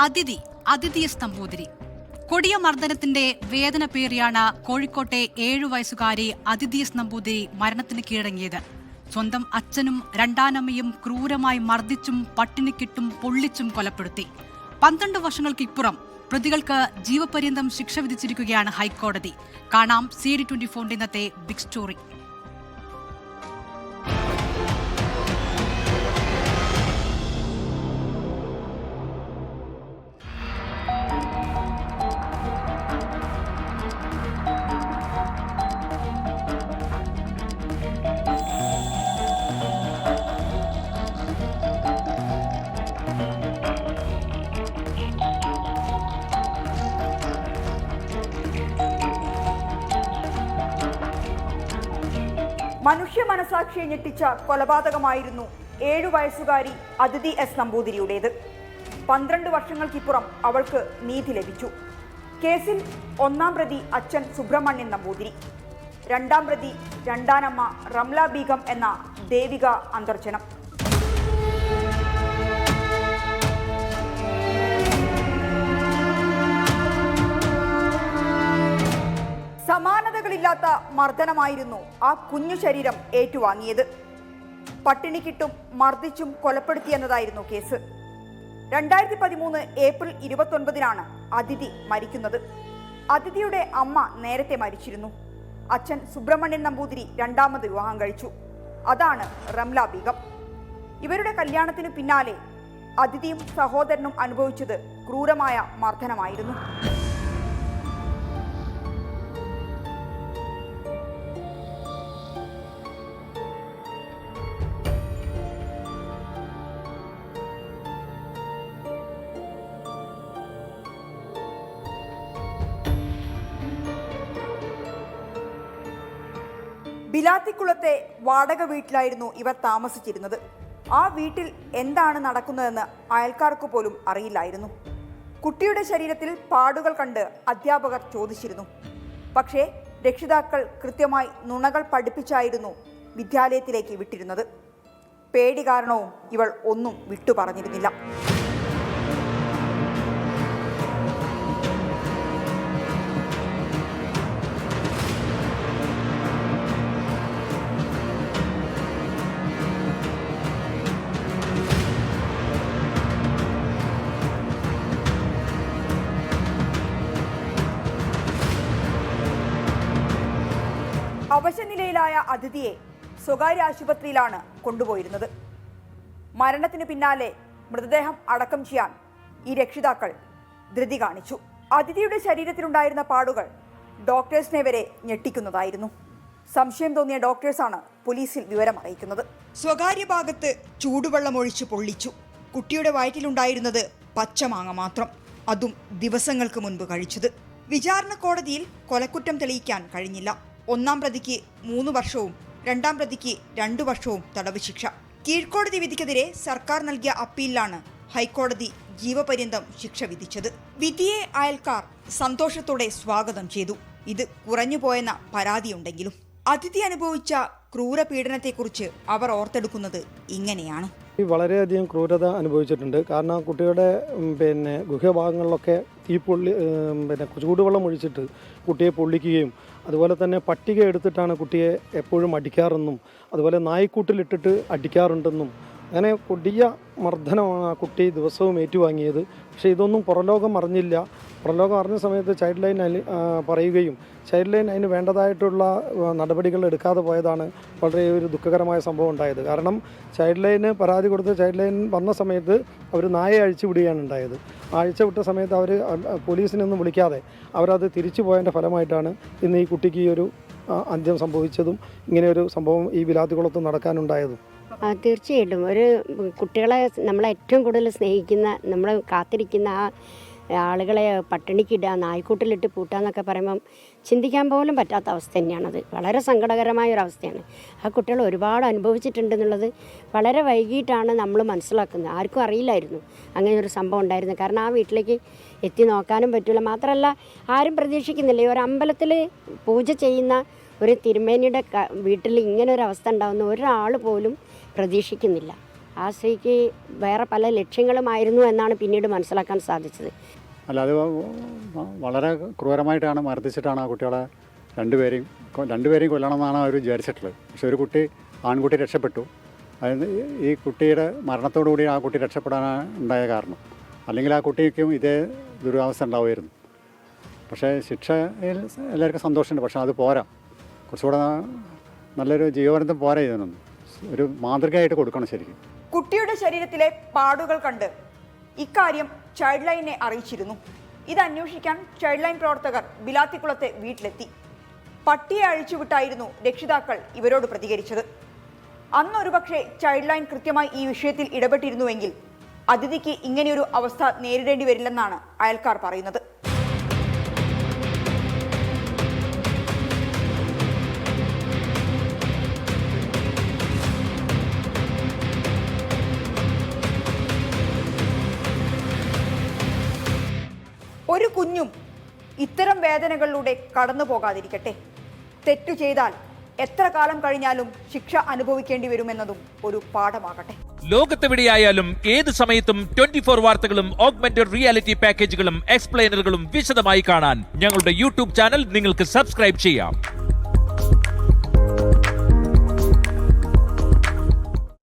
അതിഥി അതിഥിയ സ്തംഭൂതിരി കൊടിയ മർദ്ദനത്തിന്റെ വേദന പേറിയാണ് കോഴിക്കോട്ടെ ഏഴു വയസ്സുകാരി അതിഥിയ നമ്പൂതിരി മരണത്തിന് കീഴടങ്ങിയത്. സ്വന്തം അച്ഛനും രണ്ടാനമ്മയും ക്രൂരമായി മർദ്ദിച്ചും പട്ടിണിക്കിട്ടും പൊള്ളിച്ചും കൊലപ്പെടുത്തി. പന്ത്രണ്ട് വർഷങ്ങൾക്കിപ്പുറം പ്രതികൾക്ക് ജീവപര്യന്തം ശിക്ഷ വിധിച്ചിരിക്കുകയാണ് ഹൈക്കോടതി. കാണാം സി ഡി ട്വന്റി ഫോറിന്റെ ഇന്നത്തെ ബിഗ് സ്റ്റോറി മനുഷ്യ മനസാക്ഷിയെ ഞെട്ടിച്ച കൊലപാതകമായിരുന്നു ഏഴു വയസ്സുകാരി അതിഥി എസ് നമ്പൂതിരിയുടേത്. പന്ത്രണ്ട് വർഷങ്ങൾക്കിപ്പുറം അവൾക്ക് നീതി ലഭിച്ചു. കേസിൽ ഒന്നാം പ്രതി അച്ഛൻ സുബ്രഹ്മണ്യൻ നമ്പൂതിരി. രണ്ടാം പ്രതി രണ്ടാനമ്മ റംല ബീഗം എന്ന ദേവിക അന്തർജനം. മർദ്ദനമായിരുന്നു ആ കുഞ്ഞു ശരീരം ഏറ്റുവാങ്ങിയത്. പട്ടിണി കിട്ടും മർദ്ദിച്ചും കൊലപ്പെടുത്തിയെന്നതായിരുന്നു കേസ്. രണ്ടായിരത്തി പതിമൂന്ന് ഏപ്രിൽ ഇരുപത്തൊൻപതിനാണ് അതിഥി മരിക്കുന്നത്. അതിഥിയുടെ അമ്മ നേരത്തെ മരിച്ചിരുന്നു. അച്ഛൻ സുബ്രഹ്മണ്യൻ നമ്പൂതിരി രണ്ടാമത് വിവാഹം കഴിച്ചു. അതാണ് റംല ബീഗം. ഇവരുടെ കല്യാണത്തിന് പിന്നാലെ അതിഥിയും സഹോദരനും അനുഭവിച്ചത് ക്രൂരമായ മർദ്ദനമായിരുന്നു. ബിലാത്തിക്കുളത്തെ വാടക വീട്ടിലായിരുന്നു ഇവർ താമസിച്ചിരുന്നത്. ആ വീട്ടിൽ എന്താണ് നടക്കുന്നതെന്ന് അയൽക്കാർക്ക് പോലും അറിയില്ലായിരുന്നു. കുട്ടിയുടെ ശരീരത്തിൽ പാടുകൾ കണ്ട് അധ്യാപകർ ചോദിച്ചിരുന്നു. പക്ഷേ രക്ഷിതാക്കൾ കൃത്യമായി നുണകൾ പഠിപ്പിച്ചായിരുന്നു വിദ്യാലയത്തിലേക്ക് വിട്ടിരുന്നത്. പേടി കാരണവും ഇവൾ ഒന്നും വിട്ടു അവശനിലയിലായ അതിഥിയെ സ്വകാര്യ ആശുപത്രിയിലാണ് കൊണ്ടുപോയിരുന്നത്. മരണത്തിന് പിന്നാലെ മൃതദേഹം അടക്കം ചെയ്യാൻ ഈ രക്ഷിതാക്കൾ ധൃതി കാണിച്ചു. അതിഥിയുടെ ശരീരത്തിലുണ്ടായിരുന്ന പാടുകൾ ഡോക്ടേഴ്സിനെ വരെ ഞെട്ടിക്കുന്നതായിരുന്നു. സംശയം തോന്നിയ ഡോക്ടേഴ്സാണ് പോലീസിൽ വിവരം അറിയിക്കുന്നത്. സ്വകാര്യ ഭാഗത്ത് ചൂടുവെള്ളം ഒഴിച്ച് പൊള്ളിച്ചു. കുട്ടിയുടെ വയറ്റിലുണ്ടായിരുന്നത് പച്ചമാങ്ങ മാത്രം. അതും ദിവസങ്ങൾക്ക് മുൻപ് കഴിച്ചത്. വിചാരണ കോടതിയിൽ കൊലക്കുറ്റം തെളിയിക്കാൻ കഴിഞ്ഞില്ല. ഒന്നാം പ്രതിക്ക് മൂന്ന് വർഷവും രണ്ടാം പ്രതിക്ക് രണ്ടു വർഷവും തടവ് ശിക്ഷ. കീഴ്ക്കോടതി വിധിക്കെതിരെ സർക്കാർ നൽകിയ അപ്പീലിലാണ് ഹൈക്കോടതി ജീവപര്യന്തം ശിക്ഷ വിധിച്ചത്. വിധിയെ അയൽക്കാർ സന്തോഷത്തോടെ സ്വാഗതം ചെയ്തു. ഇത് കുറഞ്ഞുപോയെന്ന പരാതിയുണ്ടെങ്കിലും അതിഥി അനുഭവിച്ച ക്രൂരപീഡനത്തെക്കുറിച്ച് അവർ ഓർത്തെടുക്കുന്നത് ഇങ്ങനെയാണ്. വളരെയധികം ക്രൂരത അനുഭവിച്ചിട്ടുണ്ട്. കാരണം കുട്ടിയുടെ പിന്നെ ഗുഹ്യഭാഗങ്ങളിലൊക്കെ തീ പൊള്ളി പിന്നെ ചൂടുവെള്ളം ഒഴിച്ചിട്ട് കുട്ടിയെ പൊള്ളിക്കുകയും അതുപോലെ തന്നെ പട്ടിക എടുത്തിട്ടാണ് കുട്ടിയെ എപ്പോഴും അടിക്കാറെന്നും അതുപോലെ നായ്ക്കൂട്ടിലിട്ടിട്ട് അടിക്കാറുണ്ടെന്നും അങ്ങനെ കൊടിയ മർദ്ദനമാണ് ആ കുട്ടി ദിവസവും ഏറ്റുവാങ്ങിയത്. പക്ഷേ ഇതൊന്നും പുറലോകം അറിഞ്ഞില്ല. പുറലോകം അറിഞ്ഞ സമയത്ത് ചൈൽഡ് ലൈൻ പറയുകയും ചൈൽഡ് ലൈൻ അതിന് വേണ്ടതായിട്ടുള്ള നടപടികൾ എടുക്കാതെ പോയതാണ് വളരെ ഒരു ദുഃഖകരമായ സംഭവം ഉണ്ടായത്. കാരണം ചൈൽഡ് ലൈന് പരാതി കൊടുത്ത് ചൈൽഡ് ലൈൻ വന്ന സമയത്ത് അവർ നായയെ അഴിച്ചു വിടുകയാണ് ഉണ്ടായത്. അഴിച്ച വിട്ട സമയത്ത് അവർ പോലീസിനൊന്നും വിളിക്കാതെ അവരത് തിരിച്ചു പോയതിന്റെ ഫലമായിട്ടാണ് ഇന്ന് ഈ കുട്ടിക്ക് ഈ ഒരു അന്ത്യം സംഭവിച്ചതും ഇങ്ങനെയൊരു സംഭവം ഈ വിലാത്തിക്കുളത്ത് നടക്കാനുണ്ടായതും. തീർച്ചയായിട്ടും. ഒരു കുട്ടികളെ നമ്മളെ ഏറ്റവും കൂടുതൽ സ്നേഹിക്കുന്ന നമ്മൾ കാത്തിരിക്കുന്ന ആ ആളുകളെ പട്ടിണിക്കിടുക നായ്ക്കൂട്ടിലിട്ട് പൂട്ടുക എന്നൊക്കെ പറയുമ്പം ചിന്തിക്കാൻ പോലും പറ്റാത്ത അവസ്ഥ തന്നെയാണത്. വളരെ സങ്കടകരമായ ഒരു അവസ്ഥയാണ്. ആ കുട്ടികൾ ഒരുപാട് അനുഭവിച്ചിട്ടുണ്ട് എന്നുള്ളത് വളരെ വൈകിട്ടാണ് നമ്മൾ മനസ്സിലാക്കുന്നത്. ആർക്കും അറിയില്ലായിരുന്നു അങ്ങനെ ഒരു സംഭവം ഉണ്ടായിരുന്നു. കാരണം ആ വീട്ടിലേക്ക് എത്തി നോക്കാനും പറ്റില്ല. മാത്രമല്ല ആരും പ്രതീക്ഷിക്കുന്നില്ല. ഒരു അമ്പലത്തിൽ പൂജ ചെയ്യുന്ന ഒരു തിരുമേനിയുടെ വീട്ടിൽ ഇങ്ങനെ ഒരു അവസ്ഥ ഉണ്ടാകുന്ന ഒരാൾ പോലും പ്രതീക്ഷിക്കുന്നില്ല. ആ സ്ത്രീക്ക് വേറെ പല ലക്ഷ്യങ്ങളുമായിരുന്നു എന്നാണ് പിന്നീട് മനസ്സിലാക്കാൻ സാധിച്ചത്. അല്ല അത് വ- വളരെ ക്രൂരമായിട്ടാണ് മർദ്ദിച്ചിട്ടാണ് ആ കുട്ടികളെ രണ്ടുപേരെയും രണ്ടുപേരെയും കൊല്ലണമെന്നാണ് അവർ വിചാരിച്ചിട്ടുള്ളത്. പക്ഷെ ഒരു കുട്ടി ആൺകുട്ടി രക്ഷപ്പെട്ടു. അതിന് ഈ കുട്ടിയുടെ മരണത്തോടുകൂടി ആ കുട്ടി രക്ഷപ്പെടാനാണ് ഉണ്ടായ കാരണം. അല്ലെങ്കിൽ ആ കുട്ടിക്കും ഇതേ ദുരവസ്ഥ ഉണ്ടാവുമായിരുന്നു. പക്ഷേ ശിക്ഷയിൽ എല്ലാവർക്കും സന്തോഷമുണ്ട്. പക്ഷേ അത് പോരാ. കുറച്ചുകൂടെ നല്ലൊരു ജീവപര്യന്തം പോരാ ഇതിനൊന്നും. ഒരു മാതൃകയായിട്ട് കൊടുക്കണം ശരിക്കും. കുട്ടിയുടെ ശരീരത്തിലെ പാടുകൾ കണ്ട് ഇക്കാര്യം ചൈൽഡ് ലൈനെ അറിയിച്ചിരുന്നു. ഇത് അന്വേഷിക്കാൻ ചൈൽഡ് ലൈൻ പ്രവർത്തകർ ബിലാത്തിക്കുളത്തെ വീട്ടിലെത്തി. പട്ടിയെ അഴിച്ചുവിട്ടായിരുന്നു രക്ഷിതാക്കൾ ഇവരോട് പ്രതികരിച്ചത്. അന്നൊരു പക്ഷേ ചൈൽഡ് ലൈൻ കൃത്യമായി ഈ വിഷയത്തിൽ ഇടപെട്ടിരുന്നുവെങ്കിൽ അതിഥിക്ക് ഇങ്ങനെയൊരു അവസ്ഥ നേരിടേണ്ടി വരില്ലെന്നാണ് അയൽക്കാർ പറയുന്നത്. കുഞ്ഞും ഇത്തരം വേദനകളിലൂടെ കടന്നു പോകാതിരിക്കട്ടെ. തെറ്റു ചെയ്താൽ എത്ര കാലം കഴിഞ്ഞാലും ശിക്ഷ അനുഭവിക്കേണ്ടി വരുമെന്നതും ഒരു പാഠമാകട്ടെ. ലോകത്തെവിടെയായാലും ഏത് സമയത്തും ട്വന്റി ഫോർ വാർത്തകളും ഓഗ്മെന്റഡ് റിയാലിറ്റി പാക്കേജുകളും എക്സ്പ്ലെയിനറുകളും വിശദമായി കാണാൻ ഞങ്ങളുടെ യൂട്യൂബ് ചാനൽ നിങ്ങൾക്ക് സബ്സ്ക്രൈബ് ചെയ്യാം.